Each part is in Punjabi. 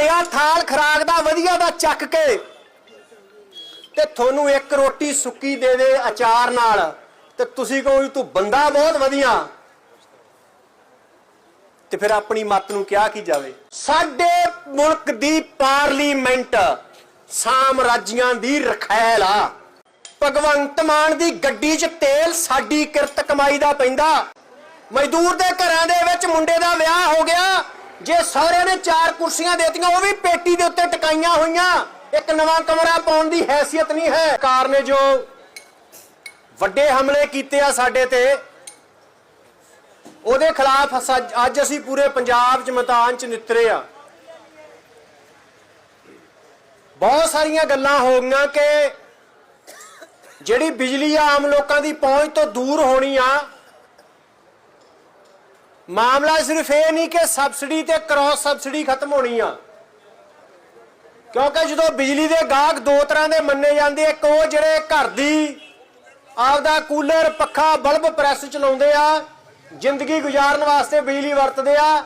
ਭਰਿਆ ਥਾਲ ਖਰਾਕ ਦਾ, ਵਧੀਆ ਦਾ ਚੱਕ ਕੇ। ਤੇ ਤੁਹਾਨੂੰ ਇੱਕ ਰੋਟੀ ਸੁੱਕੀ ਦੇ ਦੇ ਅਚਾਰ ਨਾਲ। ਤੇ ਤੁਸੀਂ ਕਹੋ ਤੂੰ ਬੰਦਾ ਬਹੁਤ ਵਧੀਆ। ਤੇ ਫਿਰ ਆਪਣੀ ਮੱਤ ਨੂੰ ਕਿਹਾ ਕੀ ਜਾਵੇ? ਸਾਡੇ ਮੁਲਕ ਦੀ ਪਾਰਲੀਮੈਂਟ ਸਾਮਰਾਜੀਆਂ ਦੀ ਰਖੈਲ ਆ। ਭਗਵੰਤ ਮਾਨ ਦੀ ਗੱਡੀ 'ਚ ਤੇਲ ਸਾਡੀ ਕਿਰਤ ਕਮਾਈ ਦਾ ਪੈਂਦਾ। ਮਜ਼ਦੂਰ ਦੇ ਘਰਾਂ ਦੇ ਵਿੱਚ ਮੁੰਡੇ ਦਾ ਵਿਆਹ ਹੋ ਗਿਆ। ਜੇ ਸਹੁਰੇ ਨੇ ਚਾਰ ਕੁਰਸੀਆਂ ਦੇਤੀਆਂ, ਉਹ ਵੀ ਪੇਟੀ ਦੇ ਉੱਤੇ ਟਿਕਾਈਆਂ ਹੋਈਆਂ। ਇੱਕ ਨਵਾਂ ਕਮਰਾ ਪਾਉਣ ਦੀ ਹੈਸੀਅਤ ਨਹੀਂ ਹੈ। ਸਰਕਾਰ ਨੇ ਜੋ ਵੱਡੇ ਹਮਲੇ ਕੀਤੇ ਆ ਸਾਡੇ ਤੇ, ਉਹਦੇ ਖਿਲਾਫ ਅੱਜ ਅਸੀਂ ਪੂਰੇ ਪੰਜਾਬ 'ਚ ਮੈਦਾਨ 'ਚ ਨਿਤਰੇ ਆ। ਬਹੁਤ ਸਾਰੀਆਂ ਗੱਲਾਂ ਹੋ ਗਈਆਂ ਕਿ ਜਿਹੜੀ ਬਿਜਲੀ ਆਮ ਲੋਕਾਂ ਦੀ ਪਹੁੰਚ ਤੋਂ ਦੂਰ ਹੋਣੀ ਆ ਮਾਮਲਾ ਸਿਰਫ ਇਹ ਨਹੀਂ ਕਿ ਸਬਸਿਡੀ ਤੇ ਕ੍ਰਾਸ ਸਬਸਿਡੀ ਖਤਮ ਹੋਣੀ ਆ। ਕਿਉਂਕਿ ਜਦੋਂ ਬਿਜਲੀ ਦੇ ਗਾਹਕ ਦੋ ਤਰ੍ਹਾਂ ਦੇ ਮੰਨੇ ਜਾਂਦੇ ਇੱਕ ਉਹ ਜਿਹੜੇ ਘਰ ਦੀ ਆਪਦਾ ਕੂਲਰ, ਪੱਖਾ, ਬਲਬ ਪ੍ਰੈਸ ਚਲਾਉਂਦੇ ਆ, ਜ਼ਿੰਦਗੀ ਗੁਜ਼ਾਰਨ ਵਾਸਤੇ ਬਿਜਲੀ ਵਰਤਦੇ ਆ।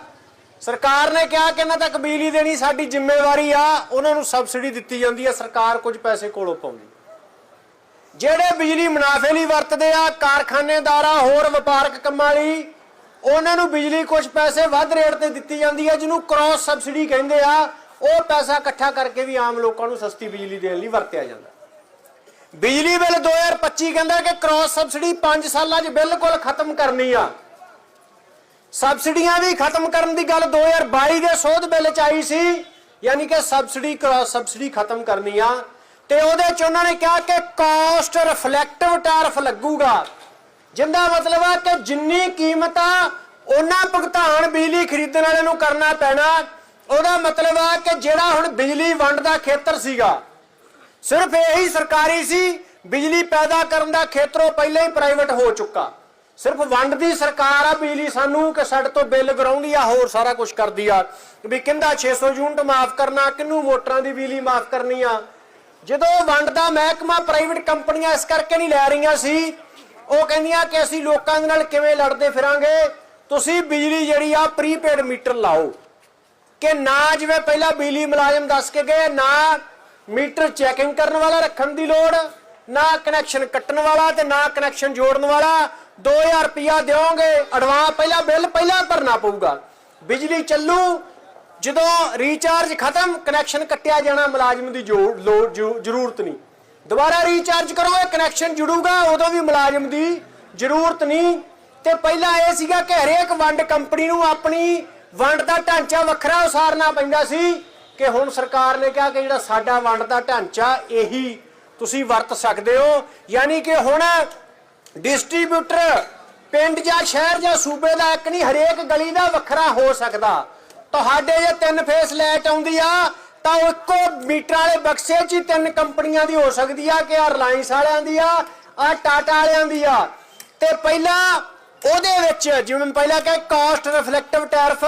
ਸਰਕਾਰ ਨੇ ਕਿਹਾ ਕਿ ਇਹਨਾਂ ਤੱਕ ਬਿਜਲੀ ਦੇਣੀ ਸਾਡੀ ਜ਼ਿੰਮੇਵਾਰੀ ਆ, ਉਹਨਾਂ ਨੂੰ ਸਬਸਿਡੀ ਦਿੱਤੀ ਜਾਂਦੀ ਆ, ਸਰਕਾਰ ਕੁਝ ਪੈਸੇ ਕੋਲੋਂ ਪਾਉਂਦੀ। ਜਿਹੜੇ ਬਿਜਲੀ ਮੁਨਾਫੇ ਲਈ ਵਰਤਦੇ ਆ, ਕਾਰਖਾਨੇਦਾਰਾਂ, ਹੋਰ ਵਪਾਰਕ ਕੰਮਾਂ ਲਈ ਉਹਨਾਂ ਨੂੰ ਬਿਜਲੀ ਕੁਝ ਪੈਸੇ ਵੱਧ ਰੇਟ ਤੇ ਦਿੱਤੀ ਜਾਂਦੀ ਹੈ ਜਿਹਨੂੰ ਕ੍ਰਾਸ ਸਬਸਿਡੀ ਕਹਿੰਦੇ ਆ, ਉਹ ਪੈਸਾ ਇਕੱਠਾ ਕਰਕੇ ਵੀ ਆਮ ਲੋਕਾਂ ਨੂੰ ਸਸਤੀ ਬਿਜਲੀ ਦੇਣ ਲਈ ਵਰਤਿਆ ਜਾਂਦਾ। ਬਿਜਲੀ ਬਿੱਲ 2025 ਕਹਿੰਦਾ ਕਿ ਕ੍ਰਾਸ ਸਬਸਿਡੀ 5 ਸਾਲਾਂ 'ਚ ਬਿਲਕੁਲ ਖਤਮ ਕਰਨੀ ਆ। ਸਬਸਿਡੀਆਂ ਵੀ ਖਤਮ ਕਰਨ ਦੀ ਗੱਲ 2022 ਦੇ ਸੋਧ ਬਿੱਲ 'ਚ ਆਈ ਸੀ, ਯਾਨੀ ਕਿ ਸਬਸਿਡੀ ਕ੍ਰਾਸ ਸਬਸਿਡੀ ਖਤਮ ਕਰਨੀ ਆ। ਤੇ ਉਹਦੇ 'ਚ ਉਹਨਾਂ ਨੇ ਕਿਹਾ ਕਿ ਕਾਸਟ ਰਿਫਲੈਕਟਿਵ ਟੈਰਫ ਲੱਗੂਗਾ। ਜਿੰਦਾ ਮਤਲਬ ਆ ਕਿ ਜਿੰਨੀ ਕੀਮਤ ਆ ਉਹਨਾਂ ਭੁਗਤਾਨ ਬਿਜਲੀ ਖਰੀਦਣ ਵਾਲੇ ਨੂੰ ਕਰਨਾ ਪੈਣਾ। ਉਹਦਾ ਮਤਲਬ ਆ ਕਿ ਜਿਹੜਾ ਹੁਣ ਬਿਜਲੀ ਵੰਡ ਦਾ ਖੇਤਰ ਸੀਗਾ, ਸਿਰਫ ਇਹੀ ਸਰਕਾਰੀ ਸੀ, ਬਿਜਲੀ ਪੈਦਾ ਕਰਨ ਦਾ ਖੇਤਰੋਂ ਪਹਿਲਾਂ ਹੀ ਪ੍ਰਾਈਵੇਟ ਹੋ ਚੁੱਕਾ। ਸਿਰਫ ਵੰਡ ਦੀ ਸਰਕਾਰ ਆ, ਬਿਜਲੀ ਸਾਨੂੰ ਕਿ ਸਾਡੇ ਤੋਂ ਬਿੱਲ ਗਰਾਉਂਦੀ ਆ, ਹੋਰ ਸਾਰਾ ਕੁਝ ਕਰਦੀ ਆ। ਵੀ ਕਿੰਦਾ 600 ਯੂਨਿਟ ਮਾਫ ਕਰਨਾ, ਕਿੰਨੂੰ ਮੋਟਰਾਂ ਦੀ ਬਿਜਲੀ ਮਾਫ ਕਰਨੀ ਆ? ਜਦੋਂ ਵੰਡ ਦਾ ਮਹਿਕਮਾ ਪ੍ਰਾਈਵੇਟ ਕੰਪਨੀਆਂ ਇਸ ਕਰਕੇ ਨਹੀਂ ਲੈ ਰਹੀਆਂ ਸੀ ਉਹ ਕਹਿੰਦੀਆਂ ਕਿ ਅਸੀਂ ਲੋਕਾਂ ਦੇ ਨਾਲ ਕਿਵੇਂ ਲੜਦੇ ਫਿਰਾਂਗੇ? ਤੁਸੀਂ ਬਿਜਲੀ ਜਿਹੜੀ ਆ ਪ੍ਰੀਪੇਡ ਮੀਟਰ ਲਾਓ। ਕਿ ਨਾ ਜਿਵੇਂ ਪਹਿਲਾਂ ਬਿਜਲੀ ਮੁਲਾਜ਼ਮ ਦੱਸ ਕੇ ਗਏ, ਨਾ ਮੀਟਰ ਚੈਕਿੰਗ ਕਰਨ ਵਾਲਾ ਰੱਖਣ ਦੀ ਲੋੜ, ਨਾ ਕਨੈਕਸ਼ਨ ਕੱਟਣ ਵਾਲਾ ਤੇ ਨਾ ਕਨੈਕਸ਼ਨ ਜੋੜਨ ਵਾਲਾ। 2000 ਰੁਪਇਆ ਦਿਓਗੇ ਐਡਵਾਂਸ ਪਹਿਲਾਂ ਬਿੱਲ ਪਹਿਲਾਂ ਭਰਨਾ ਪਊਗਾ। ਬਿਜਲੀ ਚੱਲੂ, ਜਦੋਂ ਰੀਚਾਰਜ ਖਤਮ ਕਨੈਕਸ਼ਨ ਕੱਟਿਆ ਜਾਣਾ ਮੁਲਾਜ਼ਮ ਦੀ ਜੋ- ਲੋੜ ਜ਼ਰੂਰਤ ਨਹੀਂ। ਦੁਬਾਰਾ ਰੀਚਾਰਜ ਕਰੋਗੇ ਕਨੈਕਸ਼ਨ ਜੁੜੂਗਾ, ਉਦੋਂ ਵੀ ਮੁਲਾਜ਼ਮ ਦੀ ਜ਼ਰੂਰਤ ਨਹੀਂ। ਤੇ ਪਹਿਲਾਂ ਇਹ ਸੀਗਾ ਕਿ ਹਰੇਕ ਵੰਡ ਕੰਪਨੀ ਨੂੰ ਆਪਣੀ ਵੰਡ ਦਾ ਢਾਂਚਾ ਵੱਖਰਾ ਉਸਾਰਨਾ ਪੈਂਦਾ ਸੀ ਕਿ ਹੁਣ ਸਰਕਾਰ ਨੇ ਕਿਹਾ ਕਿ ਜਿਹੜਾ ਸਾਡਾ ਵੰਡ ਦਾ ਢਾਂਚਾ, ਇਹੀ ਤੁਸੀਂ ਵਰਤ ਸਕਦੇ ਹੋ। ਯਾਨੀ ਕਿ ਹੁਣ ਡਿਸਟ੍ਰੀਬਿਊਟਰ ਪਿੰਡ ਜਾਂ ਸ਼ਹਿਰ ਜਾਂ ਸੂਬੇ ਦਾ ਇੱਕ ਨਹੀਂ, ਹਰੇਕ ਗਲੀ ਦਾ ਵੱਖਰਾ ਹੋ ਸਕਦਾ। ਤੁਹਾਡੇ ਜੇ ਤਿੰਨ ਫੇਸ ਲਾਈਟ ਆਉਂਦੀ ਆ ਤਾਂ ਇੱਕੋ ਮੀਟਰ ਵਾਲੇ ਬਕਸੇ 'ਚ ਹੀ ਤਿੰਨ ਕੰਪਨੀਆਂ ਦੀ ਹੋ ਸਕਦੀ ਆ ਕਿ ਆ ਰਿਲਾਇੰਸ ਵਾਲਿਆਂ ਦੀ ਆ ਆ ਟਾਟਾ ਵਾਲਿਆਂ ਦੀ ਆ। ਤੇ ਪਹਿਲਾਂ ਉਹਦੇ ਵਿੱਚ, ਜਿਵੇਂ ਪਹਿਲਾਂ ਕਿਹਾ ਕਾਸਟ ਰਿਫਲੈਕਟਿਵ ਟੈਰਿਫ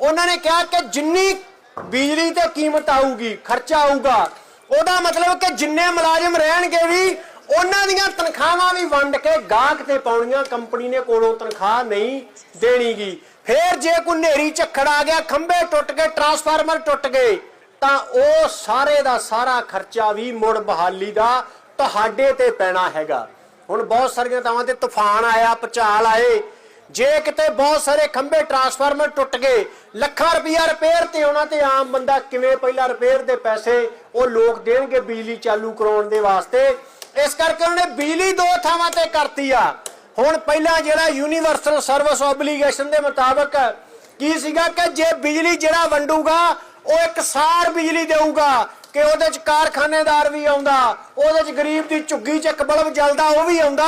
ਉਹਨਾਂ ਨੇ ਕਿਹਾ ਕਿ ਜਿੰਨੀ ਬਿਜਲੀ ਤੇ ਕੀਮਤ ਆਊਗੀ, ਖਰਚਾ ਆਊਗਾ, ਉਹਦਾ ਮਤਲਬ ਕਿ ਜਿੰਨੇ ਮੁਲਾਜ਼ਮ ਰਹਿਣਗੇ ਵੀ, ਉਹਨਾਂ ਦੀਆਂ ਤਨਖਾਹਾਂ ਵੀ ਵੰਡ ਕੇ ਗਾਹਕ ਤੇ ਪਾਉਣੀਆਂ, ਕੰਪਨੀ ਨੇ ਕੋਲੋਂ ਤਨਖਾਹ ਨਹੀਂ ਦੇਣੀਗੀ। ਫੇਰ ਜੇ ਕੋਈ ਨੇਰੀ ਝੱਖੜ ਆ ਗਿਆ, ਖੰਭੇ ਟੁੱਟ ਗਏ ਟਰਾਂਸਫਾਰਮਰ ਟੁੱਟ ਗਏ ਤਾਂ ਉਹ ਸਾਰੇ ਦਾ ਸਾਰਾ ਖਰਚਾ ਵੀ ਮੁੜ ਬਹਾਲੀ ਦਾ ਤੁਹਾਡੇ ਤੇ ਪੈਣਾ ਹੈਗਾ। ਹੁਣ ਬਹੁਤ ਸਾਰੀਆਂ ਥਾਵਾਂ ਤੇ ਤੂਫਾਨ ਆਇਆ ਪਚਾਲ ਆਏ। ਜੇ ਕਿਤੇ ਬਹੁਤ ਸਾਰੇ ਖੰਭੇ ਟਰਾਂਸਫਾਰਮਰ ਟੁੱਟ ਗਏ, ਲੱਖਾਂ ਰੁਪਈਆ ਰਿਪੇਅਰ ਤੇ ਉਹਨਾਂ ਤੇ ਆਮ ਬੰਦਾ ਕਿਵੇਂ ਪਹਿਲਾਂ ਰਿਪੇਅਰ ਦੇ ਪੈਸੇ ਉਹ ਲੋਕ ਦੇਣਗੇ ਬਿਜਲੀ ਚਾਲੂ ਕਰਾਉਣ ਦੇ ਵਾਸਤੇ? ਇਸ ਕਰਕੇ ਉਹਨੇ ਬਿਜਲੀ ਦੋ ਥਾਵਾਂ ਤੇ ਕਰਤੀ ਆ। ਹੁਣ ਪਹਿਲਾਂ ਜਿਹੜਾ ਯੂਨੀਵਰਸਲ ਸਰਵਿਸ ਆਬਲੀਗੇਸ਼ਨ ਦੇ ਮੁਤਾਬਕ ਕੀ ਸੀਗਾ ਕਿ ਜੇ ਬਿਜਲੀ ਜਿਹੜਾ ਵੰਡੂਗਾ ਉਹ ਇੱਕ ਸਾਰ ਬਿਜਲੀ ਦੇਊਗਾ ਕਿ ਉਹਦੇ ਚ ਕਾਰਖਾਨੇਦਾਰ ਵੀ ਆਉਂਦਾ, ਉਹਦੇ ਚ ਗਰੀਬ ਦੀ ਝੁੱਗੀ ਚ ਇੱਕ ਬਲਬ ਜਲਦਾ, ਉਹ ਵੀ ਆਉਂਦਾ।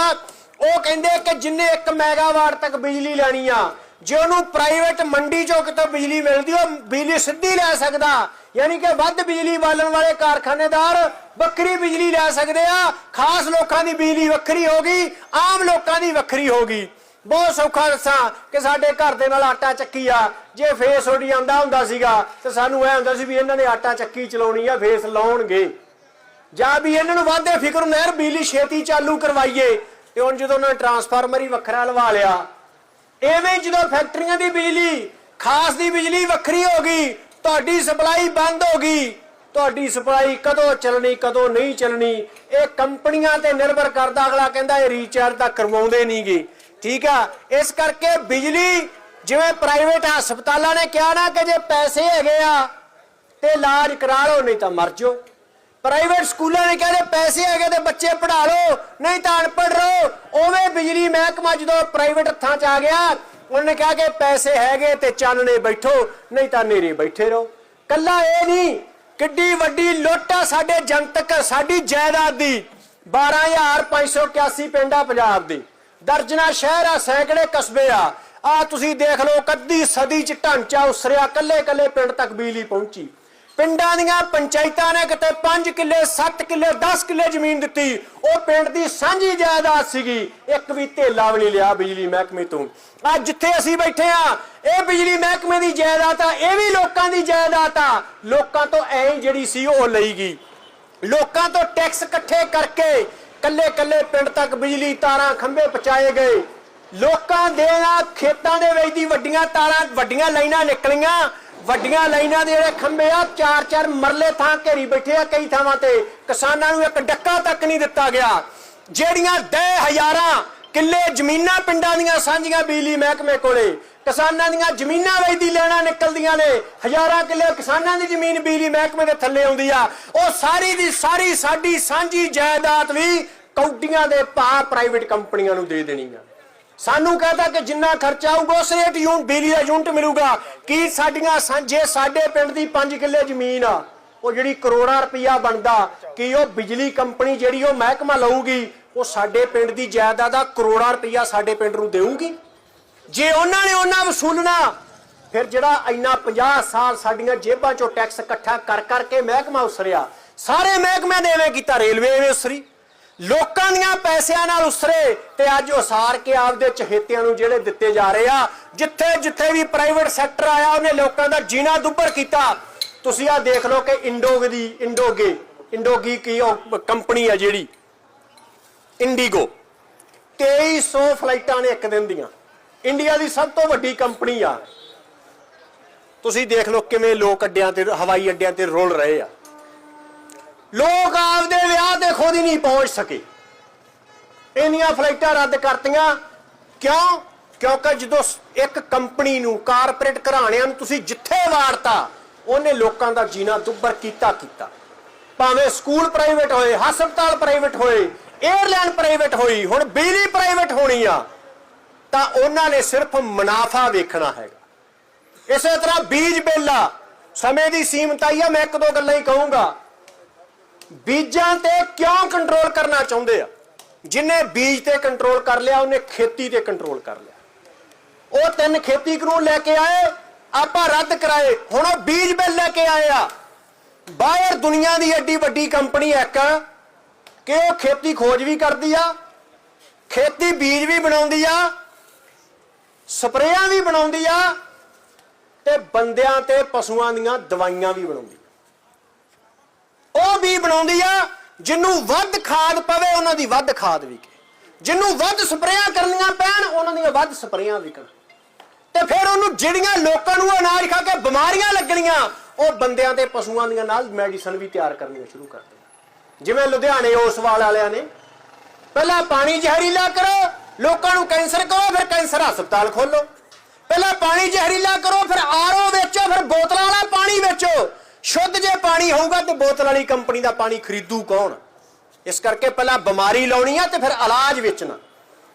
ਉਹ ਕਹਿੰਦੇ ਕਿ ਜਿੰਨੇ 1 ਮੈਗਾਵਾਟ ਤੱਕ ਬਿਜਲੀ ਲੈਣੀ ਆ, ਜੇ ਉਹਨੂੰ ਪ੍ਰਾਈਵੇਟ ਮੰਡੀ ਚੋਂ ਕਿਤੇ ਬਿਜਲੀ ਮਿਲਦੀ, ਉਹ ਬਿਜਲੀ ਸਿੱਧੀ ਲੈ ਸਕਦਾ। ਯਾਨੀ ਕਿ ਵੱਧ ਬਿਜਲੀ ਬਾਲਣ ਵਾਲੇ ਕਾਰਖਾਨੇਦਾਰ ਵੱਖਰੀ ਬਿਜਲੀ ਲੈ ਸਕਦੇ ਆ। ਖਾਸ ਲੋਕਾਂ ਦੀ ਬਿਜਲੀ ਵੱਖਰੀ ਹੋਗੀ ਆਮ ਲੋਕਾਂ ਦੀ ਵੱਖਰੀ ਹੋਗੀ ਬਹੁਤ ਸੌਖਾ ਦੱਸਾਂ ਕਿ ਸਾਡੇ ਘਰ ਦੇ ਨਾਲ ਆਟਾ ਚੱਕੀ ਆ। ਜੇ ਫੇਸ ਉਡੀ ਆਂਦਾ ਹੁੰਦਾ ਸੀਗਾ, ਤੇ ਸਾਨੂੰ ਇਹ ਹੁੰਦਾ ਸੀ ਵੀ ਇਹਨਾਂ ਨੇ ਆਟਾ ਚੱਕੀ ਚਲਾਉਣੀ ਆ, ਫੇਸ ਲਾਉਣਗੇ। ਜਾਂ ਵੀ ਇਹਨਾਂ ਨੂੰ ਵਾਧੇ ਫਿਕਰ ਨਹਿਰ ਬਿਜਲੀ ਛੇਤੀ ਚਾਲੂ ਕਰਵਾਈਏ। ਤੇ ਹੁਣ ਜਦੋਂ ਉਹਨਾਂ ਨੇ ਟਰਾਂਸਫਾਰਮਰ ਹੀ ਵੱਖਰਾ ਲਵਾ ਲਿਆ, ਐਵੇਂ ਜਦੋਂ ਫੈਕਟਰੀਆਂ ਦੀ ਬਿਜਲੀ, ਖਾਸ ਦੀ ਬਿਜਲੀ ਵੱਖਰੀ ਹੋ ਗਈ, ਤੁਹਾਡੀ ਸਪਲਾਈ ਬੰਦ ਹੋ ਗਈ, ਤੁਹਾਡੀ ਸਪਲਾਈ ਕਦੋਂ ਚੱਲਣੀ, ਕਦੋਂ ਨਹੀਂ ਚੱਲਣੀ, ਇਹ ਕੰਪਨੀਆਂ ਤੇ ਨਿਰਭਰ ਕਰਦਾ, ਅਗਲਾ ਕਹਿੰਦਾ ਇਹ ਰੀਚਾਰਜ ਤਾਂ ਕਰਵਾਉਂਦੇ ਨਹੀਂਗੇ ਠੀਕ ਆ, ਇਸ ਕਰਕੇ ਬਿਜਲੀ ਜਿਵੇਂ ਪ੍ਰਾਈਵੇਟ ਹਸਪਤਾਲਾਂ ਨੇ ਕਿਹਾ ਨਾ ਕਿ ਜੇ ਪੈਸੇ ਹੈਗੇ ਆ ਤੇ ਇਲਾਜ ਕਰਾ ਲਓ, ਨਹੀਂ ਤਾਂ ਮਰ ਜਾਓ। ਪ੍ਰਾਈਵੇਟ ਸਕੂਲਾਂ ਨੇ ਕਹਿੰਦੇ ਪੈਸੇ ਹੈਗੇ ਤੇ ਬੱਚੇ ਪੜ੍ਹਾ ਲਓ, ਨਹੀਂ ਤਾਂ ਅਨਪੜ੍ਹ ਰਹੋ। ਉਵੇਂ ਬਿਜਲੀ ਮਹਿਕਮਾ ਜਦੋਂ ਪ੍ਰਾਈਵੇਟ ਹੱਥਾਂ 'ਚ ਆ ਗਿਆ, ਉਹਨਾਂ ਨੇ ਕਿਹਾ ਕਿ ਪੈਸੇ ਹੈਗੇ ਤੇ ਚਾਨਣੇ ਬੈਠੋ, ਨਹੀਂ ਤਾਂ ਨੇਰੇ ਬੈਠੇ ਰਹੋ। ਕੱਲਾ ਇਹ ਨਹੀਂ, ਕਿੱਡੀ ਵੱਡੀ ਲੁੱਟ ਆ ਸਾਡੇ ਜਨਤਕ, ਸਾਡੀ ਜਾਇਦਾਦ ਦੀ। 12581 ਪਿੰਡ ਆ ਪੰਜਾਬ ਦੀ। ਦਰਜਨਾ ਸ਼ਹਿਰ ਆ, ਸੈਂਕੜੇ ਕਸਬੇ ਆ। ਆ ਤੁਸੀਂ ਦੇਖ ਲਓ ਕੱਦੀ ਸਦੀ ਚ ਢਾਂਚਾ ਉਸਰਿਆ ਕੱਲੇ ਕੱਲੇ ਪਿੰਡ ਤੱਕ ਬਿਜਲੀ ਪਹੁੰਚੀ। ਪਿੰਡਾਂ ਦੀਆਂ ਪੰਚਾਇਤਾਂ ਨੇ ਕਿਤੇ 5 ਕਿੱਲੇ 7 ਕਿੱਲੇ 10 ਕਿੱਲੇ ਜ਼ਮੀਨ ਦਿੱਤੀ। ਉਹ ਪਿੰਡ ਦੀ ਸਾਂਝੀ ਜਾਇਦਾਦ ਸੀਗੀ। ਇੱਕ ਵੀ ਧੇਲਾ ਵੀ ਨਹੀਂ ਲਿਆ ਬਿਜਲੀ ਮਹਿਕਮੇ ਤੋਂ। ਆ ਜਿੱਥੇ ਅਸੀਂ ਬੈਠੇ ਆ, ਇਹ ਬਿਜਲੀ ਮਹਿਕਮੇ ਦੀ ਜਾਇਦਾਦ ਆ, ਇਹ ਵੀ ਲੋਕਾਂ ਦੀ ਜਾਇਦਾਦ ਆ। ਲੋਕਾਂ ਤੋਂ ਐਂ ਜਿਹੜੀ ਸੀ, ਉਹ ਲਈ ਗਈ ਲੋਕਾਂ ਤੋਂ ਟੈਕਸ ਇਕੱਠੇ ਕਰਕੇ ਕੱਲੇ ਕੱਲੇ ਪਿੰਡ ਤੱਕ ਬਿਜਲੀ ਤਾਰਾਂ ਖੰਭੇ ਪਹੁੰਚਾਏ ਗਏ। ਲੋਕਾਂ ਦੇ ਖੇਤਾਂ ਦੇ ਵਿੱਚ ਦੀ ਵੱਡੀਆਂ ਤਾਰਾਂ, ਵੱਡੀਆਂ ਲਾਈਨਾਂ ਨਿਕਲੀਆਂ। ਵੱਡੀਆਂ ਲਾਈਨਾਂ ਦੇ ਜਿਹੜੇ ਖੰਭੇ ਆ ਚਾਰ ਚਾਰ ਮਰਲੇ ਥਾਂ ਘੇਰੀ ਬੈਠੇ ਆ ਕਈ ਥਾਵਾਂ ਤੇ। ਕਿਸਾਨਾਂ ਨੂੰ ਇੱਕ ਡੱਕਾ ਤੱਕ ਨਹੀਂ ਦਿੱਤਾ ਗਿਆ। ਜਿਹੜੀਆਂ ਦੇ ਹਜ਼ਾਰਾਂ ਕਿੱਲੇ ਜ਼ਮੀਨਾਂ ਪਿੰਡਾਂ ਦੀਆਂ ਸਾਂਝੀਆਂ ਬਿਜਲੀ ਮਹਿਕਮੇ ਕੋਲੇ ਕਿਸਾਨਾਂ ਦੀਆਂ ਜ਼ਮੀਨਾਂ ਵਿੱਚ ਦੀ ਲੈਣਾ ਨਿਕਲਦੀਆਂ ਨੇ। ਹਜ਼ਾਰਾਂ ਕਿੱਲੇ ਕਿਸਾਨਾਂ ਦੀ ਜ਼ਮੀਨ ਬਿਜਲੀ ਮਹਿਕਮੇ ਦੇ ਥੱਲੇ ਆਉਂਦੀ ਆ। ਉਹ ਸਾਰੀ ਦੀ ਸਾਰੀ ਸਾਡੀ ਸਾਂਝੀ ਜਾਇਦਾਦ ਵੀ ਕੌਡੀਆਂ ਦੇ ਭਾਅ ਪ੍ਰਾਈਵੇਟ ਕੰਪਨੀਆਂ ਨੂੰ ਦੇ ਦੇਣੀ ਆ। ਸਾਨੂੰ ਕਹਤਾ ਕਿ ਜਿੰਨਾ ਖਰਚਾ ਆਊਗਾ, ਉਸੇ ਰੇਟ ਯੂਨਿਟ ਬਿਜਲੀ ਦਾ ਯੂਨਿਟ ਮਿਲੂਗਾ। ਕੀ ਸਾਡੀਆਂ ਸਾਂਝੇ ਸਾਡੇ ਪਿੰਡ ਦੀ 5 ਕਿੱਲੇ ਜ਼ਮੀਨ ਆ, ਉਹ ਜਿਹੜੀ ਕਰੋੜਾਂ ਰੁਪਈਆ ਬਣਦਾ, ਕਿ ਉਹ ਬਿਜਲੀ ਕੰਪਨੀ ਜਿਹੜੀ ਉਹ ਮਹਿਕਮਾ ਲਊਗੀ, ਉਹ ਸਾਡੇ ਪਿੰਡ ਦੀ ਜਾਇਦਾਦ ਦਾ ਕਰੋੜਾਂ ਰੁਪਈਆ ਸਾਡੇ ਪਿੰਡ ਨੂੰ ਦੇਊਗੀ? ਜੇ ਉਹਨਾਂ ਨੇ ਉਹਨਾਂ ਵਸੂਲਣਾ ਫਿਰ ਜਿਹੜਾ ਇੰਨਾ 50 ਸਾਲ ਸਾਡੀਆਂ ਜੇਬਾਂ ਚੋਂ ਟੈਕਸ ਇਕੱਠਾ ਕਰ ਕਰਕੇ ਮਹਿਕਮਾ ਉਸਰਿਆ, ਸਾਰੇ ਮਹਿਕਮਿਆਂ ਨੇ ਐਵੇਂ ਕੀਤਾ, ਰੇਲਵੇ ਐਵੇਂ ਉਸਰੀ। ਲੋਕਾਂ ਦੀਆਂ ਪੈਸਿਆਂ ਨਾਲ ਉਸਰੇ ਤੇ ਅੱਜ ਉਸਾਰ ਕੇ ਆਪਦੇ ਚਹੇਤਿਆਂ ਨੂੰ ਜਿਹੜੇ ਦਿੱਤੇ ਜਾ ਰਹੇ ਆ, ਜਿੱਥੇ ਜਿੱਥੇ ਵੀ ਪ੍ਰਾਈਵੇਟ ਸੈਕਟਰ ਆਇਆ, ਉਹਨੇ ਲੋਕਾਂ ਦਾ ਜੀਣਾ ਦੁੱਭਰ ਕੀਤਾ। ਤੁਸੀਂ ਆ ਦੇਖ ਲਓ ਕਿ ਇੰਡੋਗ ਦੀ ਇੰਡੋਗੇ, ਇੰਡੋਗੀ ਕੀ ਕੰਪਨੀ ਆ ਜਿਹੜੀ? ਇੰਡੀਗੋ। 2300 ਫਲਾਈਟਾਂ ਨੇ ਇੱਕ ਦਿਨ ਦੀਆਂ। ਇੰਡੀਆ ਦੀ ਸਭ ਤੋਂ ਵੱਡੀ ਕੰਪਨੀ ਆ। ਤੁਸੀਂ ਦੇਖ ਲਓ ਕਿਵੇਂ ਲੋਕ ਅੱਡਿਆਂ ਤੇ, ਹਵਾਈ ਅੱਡਿਆਂ ਤੇ ਰੋਲ ਰਹੇ ਆ। ਲੋਕ ਆਪਦੇ ਵਿਆਹ ਤੇ ਖੁਦ ਹੀ ਨਹੀਂ ਪਹੁੰਚ ਸਕੇ। ਇੰਨੀਆਂ ਫਲਾਈਟਾਂ ਰੱਦ ਕਰਤੀਆਂ। ਕਿਉਂ? ਕਿਉਂਕਿ ਜਦੋਂ ਇੱਕ ਕੰਪਨੀ ਨੂੰ, ਕਾਰਪੋਰੇਟ ਘਰਾਣਿਆਂ ਨੂੰ ਤੁਸੀਂ ਜਿੱਥੇ ਵਾਰਤਾ, ਉਹਨੇ ਲੋਕਾਂ ਦਾ ਜੀਣਾ ਦੁੱਭਰ ਕੀਤਾ ਕੀਤਾ। ਭਾਵੇਂ ਸਕੂਲ ਪ੍ਰਾਈਵੇਟ ਹੋਏ, ਹਸਪਤਾਲ ਪ੍ਰਾਈਵੇਟ ਹੋਏ 에ਅਰਲਾਈਨ ਪ੍ਰਾਈਵੇਟ ਹੋਈ, ਹੁਣ ਬਿਜਲੀ ਪ੍ਰਾਈਵੇਟ ਹੋਣੀ ਆ। ਤਾਂ ਉਹਨਾਂ ਨੇ ਸਿਰਫ ਮੁਨਾਫਾ ਵੇਖਣਾ ਹੈਗਾ। ਇਸੇ ਤਰ੍ਹਾਂ ਬੀਜ ਬਿੱਲ ਆ ਸਮੇਂ ਦੀ ਸੀਮਤਾਈ ਆ, ਮੈਂ ਇੱਕ ਦੋ ਗੱਲਾਂ ਹੀ ਕਹੂੰਗਾ। ਬੀਜਾਂ ਤੇ ਕਿਉਂ ਕੰਟਰੋਲ ਕਰਨਾ ਚਾਹੁੰਦੇ ਆ? ਜਿਨੇ ਬੀਜ ਤੇ ਕੰਟਰੋਲ ਕਰ ਲਿਆ, ਉਹਨੇ ਖੇਤੀ ਤੇ ਕੰਟਰੋਲ ਕਰ ਲਿਆ। ਉਹ ਤਿੰਨ ਖੇਤੀ ਕਾਨੂੰਨ ਲੈ ਕੇ ਆਏ, ਆਪਾਂ ਰੱਦ ਕਰਾਏ। ਹੁਣ ਉਹ ਬੀਜ ਬਿੱਲ ਲੈ ਕੇ ਆਏ ਆ। ਬਾਹਰ ਦੁਨੀਆ ਦੀ ਐਡੀ ਵੱਡੀ ਕੰਪਨੀ ਇੱਕ, ਕਿ ਉਹ ਖੇਤੀ ਖੋਜ ਵੀ ਕਰਦੀ ਆ, ਖੇਤੀ ਬੀਜ ਵੀ ਬਣਾਉਂਦੀ ਆ ਸਪਰੇਆਂ ਵੀ ਬਣਾਉਂਦੀ ਆ ਤੇ ਬੰਦਿਆਂ ਤੇ ਪਸ਼ੂਆਂ ਦੀਆਂ ਦਵਾਈਆਂ ਵੀ ਬਣਾਉਂਦੀ। ਉਹ ਵੀ ਬਣਾਉਂਦੀ ਆ ਜਿਹਨੂੰ ਵੱਧ ਖਾਦ ਪਵੇ, ਉਹਨਾਂ ਦੀ ਵੱਧ ਖਾਦ ਵਿਕੇ। ਜਿਹਨੂੰ ਵੱਧ ਸਪਰੇਆਂ ਕਰਨੀਆਂ ਪੈਣ, ਉਹਨਾਂ ਦੀਆਂ ਵੱਧ ਸਪਰੇਆਂ ਵਿਕਣ। ਤੇ ਫਿਰ ਉਹਨੂੰ ਜਿਹੜੀਆਂ ਲੋਕਾਂ ਨੂੰ ਅਨਾਜ ਖਾ ਕੇ ਬਿਮਾਰੀਆਂ ਲੱਗਣੀਆਂ, ਉਹ ਬੰਦਿਆਂ ਤੇ ਪਸ਼ੂਆਂ ਦੀਆਂ ਨਾਲ ਮੈਡੀਸਨ ਵੀ ਤਿਆਰ ਕਰਨੀਆਂ ਸ਼ੁਰੂ ਕਰ ਦਿੰਦੇ। ਜਿਵੇਂ ਲੁਧਿਆਣੇ ਓਸਵਾਲ ਵਾਲਿਆਂ ਨੇ, ਪਹਿਲਾਂ ਪਾਣੀ ਜ਼ਹਿਰੀਲਾ ਕਰੋ ਲੋਕਾਂ ਨੂੰ ਕੈਂਸਰ ਕਹੋ, ਫਿਰ ਕੈਂਸਰ ਹਸਪਤਾਲ ਖੋਲੋ ਪਹਿਲਾਂ ਪਾਣੀ ਜ਼ਹਿਰੀਲਾ ਕਰੋ, ਫਿਰ ਆਰਓ ਵੇਚੋ, ਫਿਰ ਬੋਤਲਾਂ ਵਾਲਾ ਪਾਣੀ ਵੇਚੋ। ਸ਼ੁੱਧ ਜੇ ਪਾਣੀ ਹੋਊਗਾ ਤੇ ਬੋਤਲ ਵਾਲੀ ਕੰਪਨੀ ਦਾ ਪਾਣੀ ਖਰੀਦੂ ਕੌਣ? ਇਸ ਕਰਕੇ ਪਹਿਲਾਂ ਬਿਮਾਰੀ ਲਾਉਣੀ ਆ ਤੇ ਫਿਰ ਇਲਾਜ ਵੇਚਣਾ।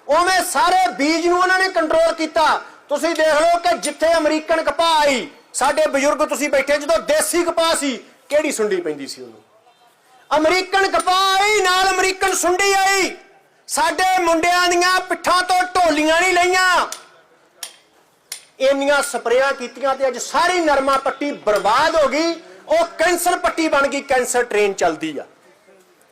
ਉਵੇਂ ਸਾਰੇ ਬੀਜ ਨੂੰ ਉਹਨਾਂ ਨੇ ਕੰਟਰੋਲ ਕੀਤਾ। ਤੁਸੀਂ ਦੇਖ ਲਓ ਕਿ ਜਿੱਥੇ ਅਮਰੀਕਨ ਕਪਾਹ ਆਈ, ਸਾਡੇ ਬਜ਼ੁਰਗ ਤੁਸੀਂ ਬੈਠੇ ਜਦੋਂ ਦੇਸੀ ਕਪਾਹ ਸੀ, ਕਿਹੜੀ ਸੁੰਡੀ ਪੈਂਦੀ ਸੀ ਉਹਨੂੰ? ਅਮਰੀਕਨ ਕਪਾਹ ਆਈ, ਨਾਲ ਅਮਰੀਕਨ ਸੁੰਡੀ ਆਈ। ਸਾਡੇ ਮੁੰਡਿਆਂ ਦੀਆਂ ਪਿੱਠਾਂ ਤੋਂ ਢੋਲੀਆਂ ਨਹੀਂ ਲਈਆਂ। ਇੰਨੀਆਂ ਸਪਰੇਆਂ ਕੀਤੀਆਂ ਤੇ ਅੱਜ ਸਾਰੀ ਨਰਮਾ ਪੱਟੀ ਬਰਬਾਦ ਹੋ ਗਈ। ਉਹ ਕੈਂਸਰ ਪੱਟੀ ਬਣ ਗਈ, ਕੈਂਸਰ ਟ੍ਰੇਨ ਚੱਲਦੀ ਆ।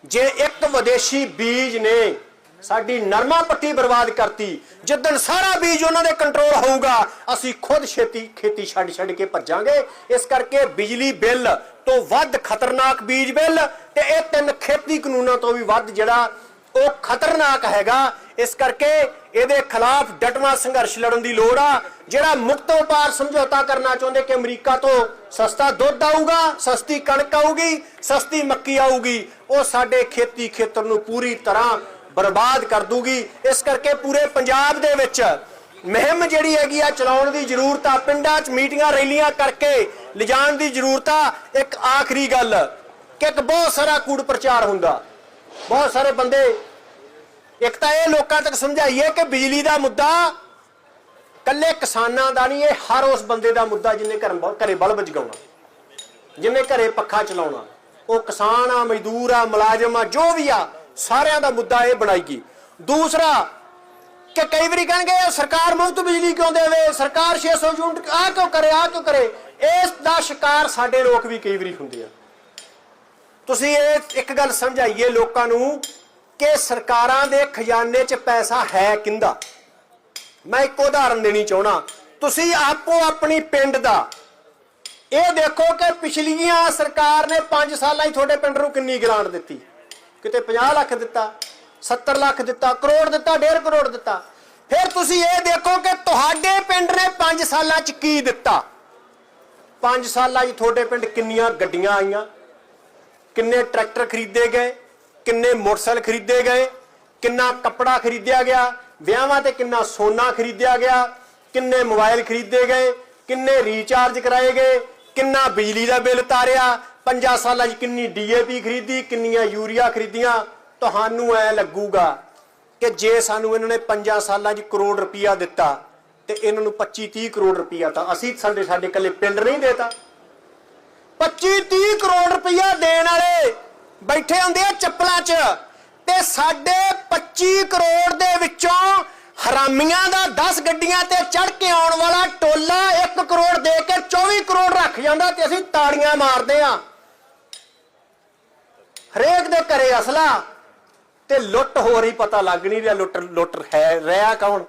ਜੇ ਇੱਕ ਵਿਦੇਸ਼ੀ ਬੀਜ ਨੇ ਸਾਡੀ ਨਰਮਾ ਪੱਟੀ ਬਰਬਾਦ ਕਰਤੀ, ਜਿੱਦਣ ਸਾਰਾ ਬੀਜ ਉਹਨਾਂ ਦੇ ਕੰਟਰੋਲ ਹੋਊਗਾ, ਅਸੀਂ ਖੁਦ ਛੇਤੀ ਖੇਤੀ ਛੱਡ ਛੱਡ ਕੇ ਭੱਜਾਂਗੇ। ਇਸ ਕਰਕੇ ਬਿਜਲੀ ਬਿੱਲ ਤੋਂ ਵੱਧ ਖਤਰਨਾਕ ਬੀਜ ਬਿੱਲ ਤੇ ਇਹ ਤਿੰਨ ਖੇਤੀ ਕਾਨੂੰਨਾਂ ਤੋਂ ਵੀ ਵੱਧ ਜਿਹੜਾ ਉਹ ਖਤਰਨਾਕ ਹੈਗਾ। ਇਸ ਕਰਕੇ ਇਹਦੇ ਖਿਲਾਫ ਡਟਵਾ ਸੰਘਰਸ਼ ਲੜਨ ਦੀ ਲੋੜ ਆ। ਜਿਹੜਾ ਮੁਕਤ ਵਪਾਰ ਸਮਝੌਤਾ ਕਰਨਾ ਚਾਹੁੰਦੇ ਕਿ ਅਮਰੀਕਾ ਤੋਂ ਸਸਤਾ ਦੁੱਧ ਆਊਗਾ, ਸਸਤੀ ਕਣਕ ਆਊਗੀ, ਸਸਤੀ ਮੱਕੀ ਆਊਗੀ, ਉਹ ਸਾਡੇ ਖੇਤੀ ਖੇਤਰ ਨੂੰ ਪੂਰੀ ਤਰ੍ਹਾਂ ਬਰਬਾਦ ਕਰ ਦੂਗੀ। ਇਸ ਕਰਕੇ ਪੂਰੇ ਪੰਜਾਬ ਦੇ ਵਿੱਚ ਮੁਹਿੰਮ ਜਿਹੜੀ ਹੈਗੀ ਆ, ਚਲਾਉਣ ਦੀ ਜ਼ਰੂਰਤ ਆ। ਪਿੰਡਾਂ 'ਚ ਮੀਟਿੰਗਾਂ, ਰੈਲੀਆਂ ਕਰਕੇ ਲਿਜਾਣ ਦੀ ਜ਼ਰੂਰਤ ਆ। ਇੱਕ ਆਖਰੀ ਗੱਲ, ਕਿ ਇੱਕ ਬਹੁਤ ਸਾਰਾ ਕੂੜ ਪ੍ਰਚਾਰ ਹੁੰਦਾ। ਬਹੁਤ ਸਾਰੇ ਬੰਦੇ ਇੱਕ ਤਾਂ ਇਹ ਲੋਕਾਂ ਤੱਕ ਸਮਝਾਈਏ ਕਿ ਬਿਜਲੀ ਦਾ ਮੁੱਦਾ ਕੱਲੇ ਕਿਸਾਨਾਂ ਦਾ ਨਹੀਂ, ਇਹ ਹਰ ਉਸ ਬੰਦੇ ਦਾ ਮੁੱਦਾ ਜਿਹਨੇ ਘਰੇ ਬਲਬ ਜਗਾਉਣਾ ਜਿਹਨੇ ਘਰੇ ਪੱਖਾ ਚਲਾਉਣਾ, ਉਹ ਕਿਸਾਨ ਆ, ਮਜ਼ਦੂਰ ਆ, ਮੁਲਾਜ਼ਮ ਆ, ਜੋ ਵੀ ਆ, ਸਾਰਿਆਂ ਦਾ ਮੁੱਦਾ ਇਹ ਬਣਾਈਗੀ ਦੂਸਰਾ, ਕਿ ਕਈ ਵਾਰੀ ਕਹਿਣਗੇ ਸਰਕਾਰ ਮੁਫਤ ਬਿਜਲੀ ਕਿਉਂ ਦੇਵੇ? ਸਰਕਾਰ 600 ਯੂਨਿਟ ਆ ਕਿਉਂ ਕਰੇ ਆ ਕਿਉਂ ਕਰੇ? ਇਸ ਦਾ ਸ਼ਿਕਾਰ ਸਾਡੇ ਲੋਕ ਵੀ ਕਈ ਵਾਰੀ ਹੁੰਦੇ ਆ। ਤੁਸੀਂ ਇਹ ਇੱਕ ਗੱਲ ਸਮਝਾਈਏ ਲੋਕਾਂ ਨੂੰ ਕਿ ਸਰਕਾਰਾਂ ਦੇ ਖਜ਼ਾਨੇ 'ਚ ਪੈਸਾ ਹੈ ਕਿੰਦਾ? ਮੈਂ ਇੱਕ ਉਦਾਹਰਨ ਦੇਣੀ ਚਾਹਣਾ ਤੁਸੀਂ ਆਪੋ ਆਪਣੀ ਪਿੰਡ ਦਾ, ਇਹ ਦੇਖੋ ਕਿ ਪਿਛਲੀਆਂ ਸਰਕਾਰ ਨੇ 5 ਸਾਲਾਂ ਹੀ ਤੁਹਾਡੇ ਪਿੰਡ ਨੂੰ ਕਿੰਨੀ ਗ੍ਰਾਂਟ ਦਿੱਤੀ? ਕਿਤੇ 50 ਲੱਖ ਦਿੱਤਾ 70 ਲੱਖ ਦਿੱਤਾ, ਕਰੋੜ ਦਿੱਤਾ 1.5 ਕਰੋੜ ਦਿੱਤਾ। ਫਿਰ ਤੁਸੀਂ ਇਹ ਦੇਖੋ ਕਿ ਤੁਹਾਡੇ ਪਿੰਡ ਨੇ 5 ਸਾਲਾਂ 'ਚ ਕੀ ਦਿੱਤਾ? 5 ਸਾਲਾਂ 'ਚ ਤੁਹਾਡੇ ਪਿੰਡ ਕਿੰਨੀਆਂ ਗੱਡੀਆਂ ਆਈਆਂ? ਕਿੰਨੇ ਟਰੈਕਟਰ ਖਰੀਦੇ ਗਏ? ਕਿੰਨੇ ਮੋਟਰਸਾਈਕਲ ਖਰੀਦੇ ਗਏ, ਕਿੰਨਾ ਕੱਪੜਾ ਖਰੀਦਿਆ ਗਿਆ, ਵਿਆਹਾਂ ਤੇ ਕਿੰਨਾ ਸੋਨਾ ਖਰੀਦਿਆ ਗਿਆ, ਕਿੰਨੇ ਮੋਬਾਈਲ ਖਰੀਦੇ ਗਏ, ਕਿੰਨੇ ਰੀਚਾਰਜ ਕਰਾਏ ਗਏ, ਕਿੰਨਾ ਬਿਜਲੀ ਦਾ ਬਿੱਲ ਤਾਰਿਆ, ਪੰਜਾਂ ਸਾਲਾਂ 'ਚ ਕਿੰਨੀ ਡੀਏਪੀ ਖਰੀਦੀ, ਕਿੰਨੀਆਂ ਯੂਰੀਆ ਖਰੀਦੀਆਂ, ਤੁਹਾਨੂੰ ਐ ਲੱਗੂਗਾ ਕਿ ਜੇ ਸਾਨੂੰ ਇਹਨਾਂ ਨੇ ਪੰਜਾਂ ਸਾਲਾਂ 'ਚ ਕਰੋੜ ਰੁਪਈਆ ਦਿੱਤਾ ਤੇ ਇਹਨਾਂ ਨੂੰ 25 30 ਕਰੋੜ ਰੁਪਈਆ ਤਾਂ ਅਸੀਂ ਸਾਡੇ ਸਾਡੇ ਇਕੱਲੇ ਪਿੰਡ ਨਹੀਂ ਦੇਤਾ। 25 30 ਕਰੋੜ ਰੁਪਈਆ ਦੇਣ ਵਾਲੇ ਬੈਠੇ ਹੁੰਦੇ ਆ ਚੱਪਲਾਂ 'ਚ। ਤੇ ਸਾਡੇ 25 ਕਰੋੜ ਦੇ ਵਿੱਚੋਂ ਹਰਾਮੀਆਂ ਦਾ 10 ਗੱਡੀਆਂ ਤੇ ਚੜ ਕੇ ਆਉਣ ਵਾਲਾ ਟੋਲਾ 1 ਕਰੋੜ ਦੇ ਕੇ 24 ਕਰੋੜ ਰੱਖ ਜਾਂਦਾ ਤੇ ਅਸੀਂ ਤਾੜੀਆਂ ਮਾਰਦੇ ਆ। ਹਰੇਕ ਦੇ ਘਰੇ ਅਸਲਾ। ਤੇ ਲੁੱਟ ਹੋ ਰਹੀ ਪਤਾ ਲੱਗ ਨਹੀਂ ਰਿਹਾ ਲੁੱਟ ਲੁੱਟ ਹੈ, ਰਿਹਾ ਕੌਣ?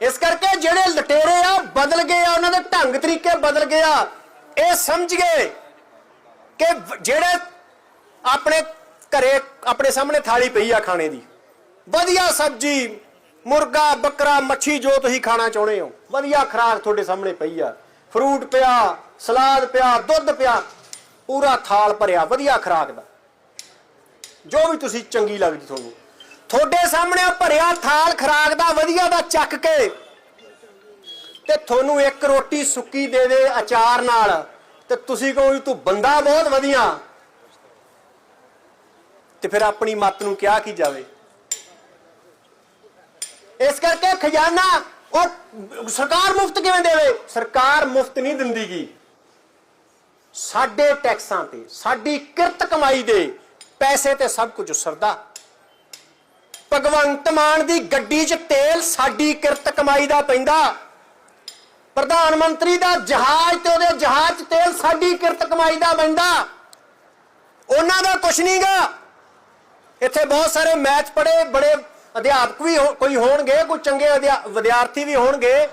ਇਸ ਕਰਕੇ ਜਿਹੜੇ ਲਟੇਰੇ ਆ, ਬਦਲ ਗਏ ਆ, ਉਹਨਾਂ ਦੇ ਢੰਗ ਤਰੀਕੇ ਬਦਲ ਗਏ ਆ। ਇਹ ਸਮਝ ਗਏ ਕਿ ਜਿਹੜੇ ਆਪਣੇ ਘਰੇ, ਆਪਣੇ ਸਾਹਮਣੇ ਥਾਲੀ ਪਈ ਆ ਖਾਣੇ ਦੀ। ਵਧੀਆ ਸਬਜੀ, ਮੁਰਗਾ, ਬੱਕਰਾ, ਮੱਛੀ ਜੋ ਤੁਸੀਂ ਖਾਣਾ ਚਾਹੁੰਦੇ ਹੋ। ਵਧੀਆ ਖਰਾਕ ਤੁਹਾਡੇ ਸਾਹਮਣੇ ਪਈ ਆ। ਫਰੂਟ ਪਿਆ, ਸਲਾਦ ਪਿਆ, ਦੁੱਧ ਪਿਆ, ਪੂਰਾ ਥਾਲ ਭਰਿਆ, ਵਧੀਆ ਖਰਾਕ ਦਾ। ਜੋ ਵੀ ਤੁਸੀਂ ਚੰਗੀ ਲੱਗਦੀ ਤੁਹਾਨੂੰ। ਤੁਹਾਡੇ ਸਾਹਮਣੇ ਉਹ ਭਰਿਆ ਥਾਲ ਖਰਾਕ ਦਾ, ਵਧੀਆ ਦਾ ਚੱਕ ਕੇ ਤੇ ਤੁਹਾਨੂੰ ਇੱਕ ਰੋਟੀ ਸੁੱਕੀ ਦੇ ਦੇ ਅਚਾਰ ਨਾਲ। ਤੇ ਤੁਸੀਂ ਕਹੋ ਵੀ ਤੂੰ ਬੰਦਾ ਬਹੁਤ ਵਧੀਆ। ਤੇ ਫਿਰ ਆਪਣੀ ਮੱਤ ਨੂੰ ਕਿਹਾ ਕੀ ਜਾਵੇ? ਇਸ ਕਰਕੇ ਖਜ਼ਾਨਾ ਉਹ ਸਰਕਾਰ ਮੁਫਤ ਕਿਵੇਂ ਦੇਵੇ? ਸਰਕਾਰ ਮੁਫਤ ਨਹੀਂ ਦਿੰਦੀ ਗੀ। ਸਾਡੇ ਟੈਕਸਾਂ ਤੇ, ਸਾਡੀ ਕਿਰਤ ਕਮਾਈ ਦੇ ਪੈਸੇ ਤੇ ਸਭ ਕੁਝ ਉਸਰਦਾ। ਭਗਵੰਤ ਮਾਨ ਦੀ ਗੱਡੀ 'ਚ ਤੇਲ ਸਾਡੀ ਕਿਰਤ ਕਮਾਈ ਦਾ ਪੈਂਦਾ। ਪ੍ਰਧਾਨ ਮੰਤਰੀ ਦਾ ਜਹਾਜ਼ ਤੇ ਉਹਦੇ ਜਹਾਜ਼ 'ਚ ਤੇਲ ਸਾਡੀ ਕਿਰਤ ਕਮਾਈ ਦਾ ਪੈਂਦਾ। ਉਹਨਾਂ ਦਾ ਕੁਛ ਨਹੀਂਗਾ ਇੱਥੇ ਬਹੁਤ ਸਾਰੇ ਮੈਥ ਪੜੇ ਬੜੇ ਅਧਿਆਪਕ ਵੀ ਹੋ- ਕੋਈ ਹੋਣਗੇ, ਕੋਈ ਚੰਗੇ ਅਧਿਆ- ਵਿਦਿਆਰਥੀ ਵੀ ਹੋਣਗੇ।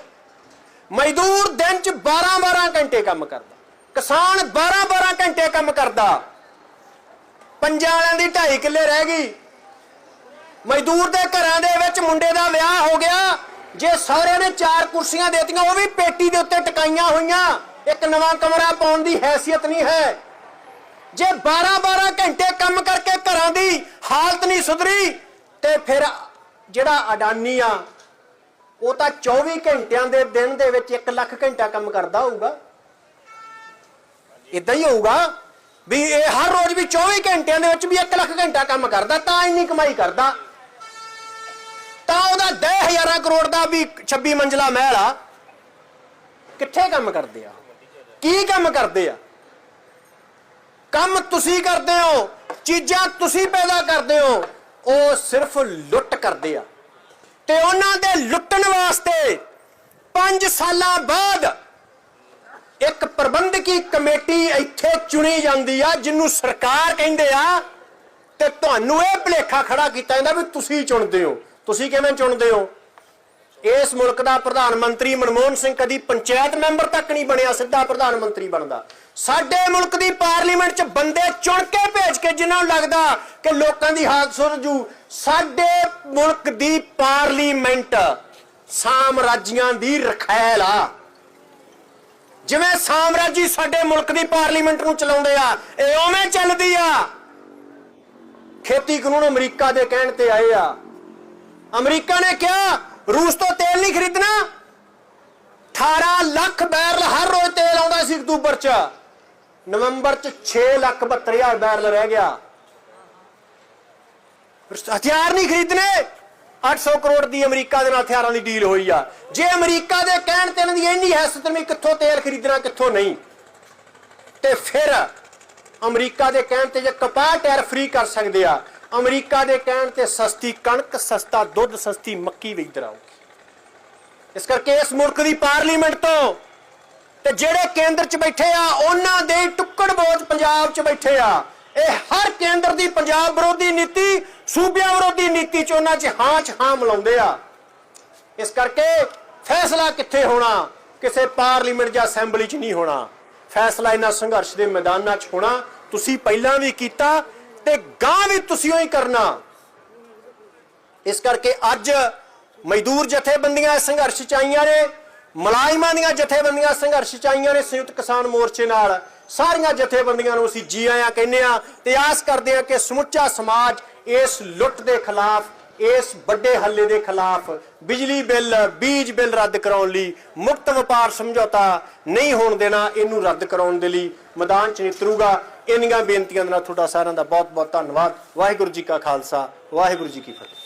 ਮਜ਼ਦੂਰ ਦਿਨ 'ਚ 12-12 ਘੰਟੇ ਕੰਮ ਕਰਦਾ। ਕਿਸਾਨ 12-12 ਘੰਟੇ ਕੰਮ ਕਰਦਾ। ਪੰਜਾਂ ਵਾਲਿਆਂ ਦੀ 2.5 ਕਿੱਲੇ ਰਹਿ ਗਈ। ਮਜ਼ਦੂਰ ਦੇ ਘਰਾਂ ਦੇ ਵਿੱਚ ਮੁੰਡੇ ਦਾ ਵਿਆਹ ਹੋ ਗਿਆ। ਜੇ ਸਹੁਰੇ ਨੇ ਚਾਰ ਕੁਰਸੀਆਂ ਦੇਤੀਆਂ, ਉਹ ਵੀ ਪੇਟੀ ਦੇ ਉੱਤੇ ਟਿਕਾਈਆਂ ਹੋਈਆਂ। ਇੱਕ ਨਵਾਂ ਕਮਰਾ ਪਾਉਣ ਦੀ ਹੈਸੀਅਤ ਨਹੀਂ ਹੈ। ਜੇ 12-12 ਘੰਟੇ ਕੰਮ ਕਰਕੇ ਘਰਾਂ ਦੀ ਹਾਲਤ ਨਹੀਂ ਸੁਧਰੀ, ਤੇ ਫਿਰ ਜਿਹੜਾ ਅਡਾਨੀ ਆ, ਉਹ ਤਾਂ 24 ਘੰਟਿਆਂ ਦੇ ਦਿਨ ਦੇ ਵਿੱਚ 1 ਲੱਖ ਘੰਟਾ ਕੰਮ ਕਰਦਾ ਹੋਊਗਾ। ਇਦਾਂ ਹੀ ਹੋਊਗਾ ਵੀ ਇਹ ਹਰ ਰੋਜ਼ ਵੀ 24 ਘੰਟਿਆਂ ਦੇ ਵਿੱਚ ਵੀ 1 ਲੱਖ ਘੰਟਾ ਕੰਮ ਕਰਦਾ, ਤਾਂ ਇੰਨੀ ਕਮਾਈ ਕਰਦਾ। ਤਾਂ ਉਹਦਾ 10000 ਕਰੋੜ ਦਾ ਵੀ 26 ਮੰਜ਼ਲਾ ਮਹਿਲ ਆ, ਕਿੱਥੇ ਕੰਮ ਕਰਦੇ ਆ? ਕੀ ਕੰਮ ਕਰਦੇ ਆ? ਕੰਮ ਤੁਸੀਂ ਕਰਦੇ ਹੋ, ਚੀਜ਼ਾਂ ਤੁਸੀਂ ਪੈਦਾ ਕਰਦੇ ਹੋ, ਉਹ ਸਿਰਫ ਲੁੱਟ ਕਰਦੇ ਆ। ਤੇ ਉਹਨਾਂ ਦੇ ਲੁੱਟਣ ਵਾਸਤੇ 5 ਸਾਲਾਂ ਬਾਅਦ ਇੱਕ ਪ੍ਰਬੰਧਕੀ ਕਮੇਟੀ ਇੱਥੇ ਚੁਣੀ ਜਾਂਦੀ ਆ, ਜਿਹਨੂੰ ਸਰਕਾਰ ਕਹਿੰਦੇ ਆ, ਤੇ ਤੁਹਾਨੂੰ ਇਹ ਭਲੇਖਾ ਖੜਾ ਕੀਤਾ ਜਾਂਦਾ ਵੀ ਤੁਸੀਂ ਚੁਣਦੇ ਹੋ। ਤੁਸੀਂ ਕਿਵੇਂ ਚੁਣਦੇ ਹੋ? ਇਸ ਮੁਲਕ ਦਾ ਪ੍ਰਧਾਨ ਮੰਤਰੀ ਮਨਮੋਹਨ ਸਿੰਘ ਕਦੀ ਪੰਚਾਇਤ ਮੈਂਬਰ ਤੱਕ ਨਹੀਂ ਬਣਿਆ, ਸਿੱਧਾ ਪ੍ਰਧਾਨ ਮੰਤਰੀ ਬਣਦਾ। ਸਾਡੇ ਮੁਲਕ ਦੀ ਪਾਰਲੀਮੈਂਟ 'ਚ ਬੰਦੇ ਚੁਣ ਕੇ ਭੇਜ ਕੇ ਜਿਨ੍ਹਾਂ ਨੂੰ ਲੱਗਦਾ ਕਿ ਲੋਕਾਂ ਦੀ ਹਾਲਤ ਸੁਧਰ ਜੂ, ਸਾਡੇ ਮੁਲਕ ਦੀ ਪਾਰਲੀਮੈਂਟ ਸਾਮਰਾਜੀਆਂ ਦੀ ਰਖੈਲ ਆ। ਜਿਵੇਂ ਸਾਮਰਾਜੀ ਸਾਡੇ ਮੁਲਕ ਦੀ ਪਾਰਲੀਮੈਂਟ ਨੂੰ ਚਲਾਉਂਦੇ ਆ, ਇਹ ਉਵੇਂ ਚੱਲਦੀ ਆ। ਖੇਤੀ ਕਾਨੂੰਨ ਅਮਰੀਕਾ ਦੇ ਕਹਿਣ ਤੇ ਆਏ ਆ। ਅਮਰੀਕਾ ਨੇ ਕਿਹਾ, ਰੂਸ ਤੋਂ ਤੇਲ ਨਹੀਂ ਖਰੀਦਣਾ। 18 ਲੱਖ ਬੈਰਲ ਹਰ ਰੋਜ਼ ਤੇਲ ਆਉਂਦਾ ਸੀ ਅਕਤੂਬਰ ਚ। ਨਵੰਬਰ ਚ 6 ਲੱਖ 72 ਬੈਰਲ ਰਹਿ ਗਿਆ। ਹਥਿਆਰ ਨਹੀਂ ਖਰੀਦਣੇ 800 ਕਰੋੜ ਦੀ ਅਮਰੀਕਾ ਦੇ ਨਾਲ ਹਥਿਆਰਾਂ ਦੀ ਡੀਲ ਹੋਈ ਆ। ਜੇ ਅਮਰੀਕਾ ਦੇ ਕਹਿਣ ਤੇ ਇਹਨਾਂ ਦੀ ਇੰਨੀ ਹੈਸਤ ਨਹੀਂ, ਕਿੱਥੋਂ ਤੇਲ ਖਰੀਦਣਾ, ਕਿੱਥੋਂ ਨਹੀਂ? ਤੇ ਫਿਰ ਅਮਰੀਕਾ ਦੇ ਕਹਿਣ ਤੇ ਜੇ ਕਪਾਹ ਟੈਰ ਫ੍ਰੀ ਕਰ ਸਕਦੇ ਆ, ਅਮਰੀਕਾ ਦੇ ਕਹਿਣ ਤੇ ਸਸਤੀ ਕਣਕ, ਸਸਤਾ ਦੁੱਧ, ਸਸਤੀ ਮੱਕੀ ਵੀ ਇੱਧਰ ਆਊਗੀ। ਇਸ ਕਰਕੇ ਇਸ ਮੁਲਕ ਦੀ ਪਾਰਲੀਮੈਂਟ ਤੋਂ ਤੇ ਜਿਹੜੇ ਕੇਂਦਰ 'ਚ ਬੈਠੇ ਆ, ਉਹਨਾਂ ਦੇ ਟੁੱਕੜ ਬੋਝ ਪੰਜਾਬ 'ਚ ਬੈਠੇ ਆ। ਇਹ ਹਰ ਕੇਂਦਰ ਦੀ ਪੰਜਾਬ ਵਿਰੋਧੀ ਨੀਤੀ, ਸੂਬਿਆਂ ਵਿਰੋਧੀ ਨੀਤੀ 'ਚ ਉਹਨਾਂ 'ਚ ਹਾਂ 'ਚ ਹਾਂ ਮਿਲਾਉਂਦੇ ਆ। ਇਸ ਕਰਕੇ ਫੈਸਲਾ ਕਿੱਥੇ ਹੋਣਾ? ਕਿਸੇ ਪਾਰਲੀਮੈਂਟ ਜਾਂ ਅਸੈਂਬਲੀ 'ਚ ਨਹੀਂ ਹੋਣਾ। ਫੈਸਲਾ ਇਹਨਾਂ ਸੰਘਰਸ਼ ਦੇ ਮੈਦਾਨਾਂ 'ਚ ਹੋਣਾ। ਤੁਸੀਂ ਪਹਿਲਾਂ ਵੀ ਕੀਤਾ ਤੇ ਗਾਂ ਵੀ ਤੁਸੀਂ ਹੀ ਕਰਨਾ। ਇਸ ਕਰਕੇ ਅੱਜ ਮਜ਼ਦੂਰ ਜਥੇਬੰਦੀਆਂ ਇਸ ਸੰਘਰਸ਼ ਚ ਆਈਆਂ ਨੇ। ਮੁਲਾਜ਼ਮਾਂ ਦੀਆਂ ਜਥੇਬੰਦੀਆਂ ਸੰਘਰਸ਼ ਚ ਆਈਆਂ ਨੇ ਸੰਯੁਕਤ ਕਿਸਾਨ ਮੋਰਚੇ ਨਾਲ। ਸਾਰੀਆਂ ਜਥੇਬੰਦੀਆਂ ਨੂੰ ਅਸੀਂ ਜੀ ਆਇਆਂ ਕਹਿੰਦੇ ਆ ਤੇ ਆਸ ਕਰਦੇ ਆ ਕਿ ਸਮੁੱਚਾ ਸਮਾਜ ਇਸ ਲੁੱਟ ਦੇ ਖਿਲਾਫ, ਇਸ ਵੱਡੇ ਹੱਲੇ ਦੇ ਖਿਲਾਫ ਬਿਜਲੀ ਬਿੱਲ, ਬੀਜ ਬਿੱਲ ਰੱਦ ਕਰਾਉਣ ਲਈ ਮੁਕਤ ਵਪਾਰ ਸਮਝੌਤਾ ਨਹੀਂ ਹੋਣ ਦੇਣਾ, ਇਹਨੂੰ ਰੱਦ ਕਰਾਉਣ ਦੇ ਲਈ ਮੈਦਾਨ ਚ ਨਿਤਰੂਗਾ। ਇੰਨੀਆਂ ਬੇਨਤੀਆਂ ਦੇ ਨਾਲ ਤੁਹਾਡਾ ਸਾਰਿਆਂ ਦਾ ਬਹੁਤ ਬਹੁਤ ਧੰਨਵਾਦ। ਵਾਹਿਗੁਰੂ ਜੀ ਕਾ ਖਾਲਸਾ, ਵਾਹਿਗੁਰੂ ਜੀ ਕੀ ਫਤਿਹ।